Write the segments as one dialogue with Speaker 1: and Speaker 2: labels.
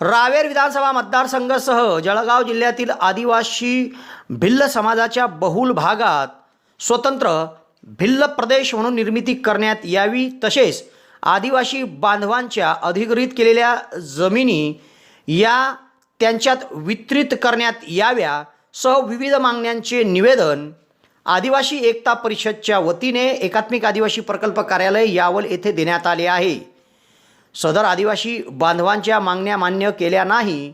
Speaker 1: रावेर विधानसभा मतदारसंघासह जळगाव जिल्ह्यातील आदिवासी भिल्ल समाजाच्या बहुल भागात स्वतंत्र भिल्ल प्रदेश म्हणून निर्मिती करण्यात यावी तसेच आदिवासी बांधवांच्या अधिग्रहित केलेल्या जमिनी या त्यांच्यात वितरित करण्यात याव्या सह विविध मागण्यांचे निवेदन आदिवासी एकता परिषदच्या वतीने एकात्मिक आदिवासी प्रकल्प कार्यालय यावल येथे देण्यात आले आहे. सदर आदिवासी बांधवांच्या मागण्या मान्य केल्या नाही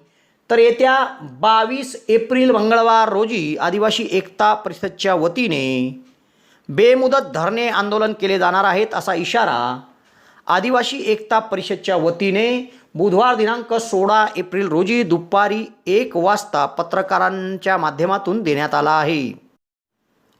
Speaker 1: तर येत्या बावीस एप्रिल मंगळवार रोजी आदिवासी एकता परिषदच्या वतीने बेमुदत धरणे आंदोलन केले जाणार आहेत असा इशारा आदिवासी एकता परिषदच्या वतीने बुधवार दिनांक सोळा एप्रिल रोजी दुपारी एक वाजता पत्रकारांच्या माध्यमातून देण्यात आला आहे.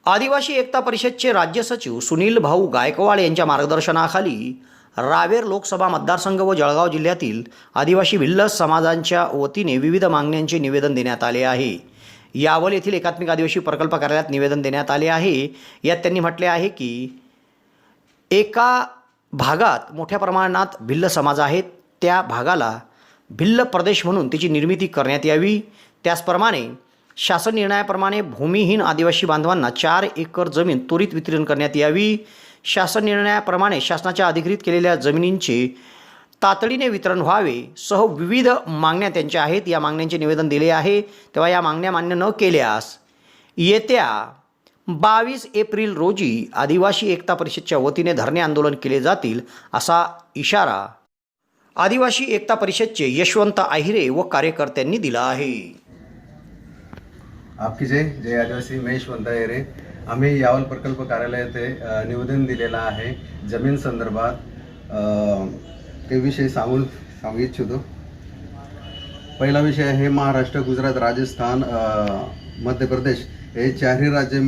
Speaker 1: आदिवासी एकता परिषदचे राज्य सचिव सुनील भाऊ गायकवाड यांच्या मार्गदर्शनाखाली रावेर लोकसभा मतदारसंघ व जळगाव जिल्ह्यातील आदिवासी भिल्ल समाजांच्या वतीने विविध मागण्यांचे निवेदन देण्यात आले आहे. यावल येथील एकात्मिक आदिवासी प्रकल्प कार्यालयात निवेदन देण्यात आले आहे. यात त्यांनी म्हटले आहे की एका भागात मोठ्या प्रमाणात भिल्ल समाज आहेत. त्या भागाला भिल्ल प्रदेश म्हणून त्याची निर्मिती करण्यात यावी. त्याचप्रमाणे शासन निर्णयाप्रमाणे भूमिहीन आदिवासी बांधवांना चार एकर जमीन त्वरित वितरण करण्यात यावी. शासन निर्णयाप्रमाणे शासनाच्या अधिकृत केलेल्या जमिनींचे तातडीने वितरण व्हावे सह विविध मागण्या त्यांच्या आहेत. या मागण्यांचे निवेदन दिले आहे. तेव्हा या मागण्या मान्य न केल्यास येत्या बावीस एप्रिल रोजी आदिवासी एकता परिषदच्या वतीने धरणे आंदोलन केले जातील असा इशारा आदिवासी एकता परिषदचे यशवंत आहिरे व कार्यकर्त्यांनी दिला आहे.
Speaker 2: आपकी जय. जय आदिवासी. महेश आहिरे. आम्ही यावल प्रकल्प कार्यालय येथे निवेदन दिलेलं आहे. जमीन संदर्भात ते विषय सांगून सांगू इच्छितो. पहिला विषय आहे महाराष्ट्र गुजरात राजस्थान मध्य प्रदेश. हे चारही राज्य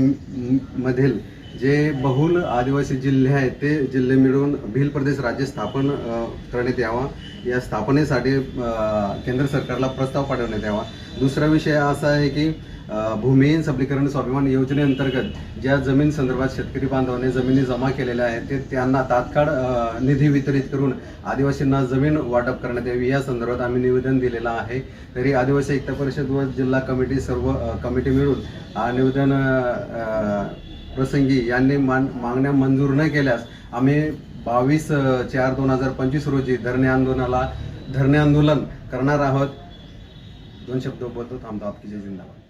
Speaker 2: मधील जे बहुल आदिवासी जिल्हे आहेत ते जिल्हे मिळून भिल प्रदेश राज्य स्थापन करण्यात यावा. या स्थापनेसाठी केंद्र सरकारला प्रस्ताव पाठवण्यात यावा. दुसरा विषय असा आहे की भूमिहीन सबलीकरण स्वाभिमान योजनेअंतर्गत ज्या जमीन संदर्भात शेतकरी बांधवांनी जमिनी जमा केलेल्या आहेत ते त्यांना तात्काळ निधी वितरित करून आदिवासींना जमीन वाटप करण्यात यावी. या संदर्भात आम्ही निवेदन दिलेलं आहे. तरी आदिवासी एकता परिषद व जिल्हा कमिटी सर्व कमिटी मिळून निवेदन प्रसंगी यांनी मान मागण्या मंजूर न केल्यास आम्ही बावीस चार दोन हजार पंचवीस रोजी धरणे आंदोलनाला धरणे आंदोलन करणार आहोत. दोन शब्द बोलतो थांबतो आपकी जय जिंदाबाद.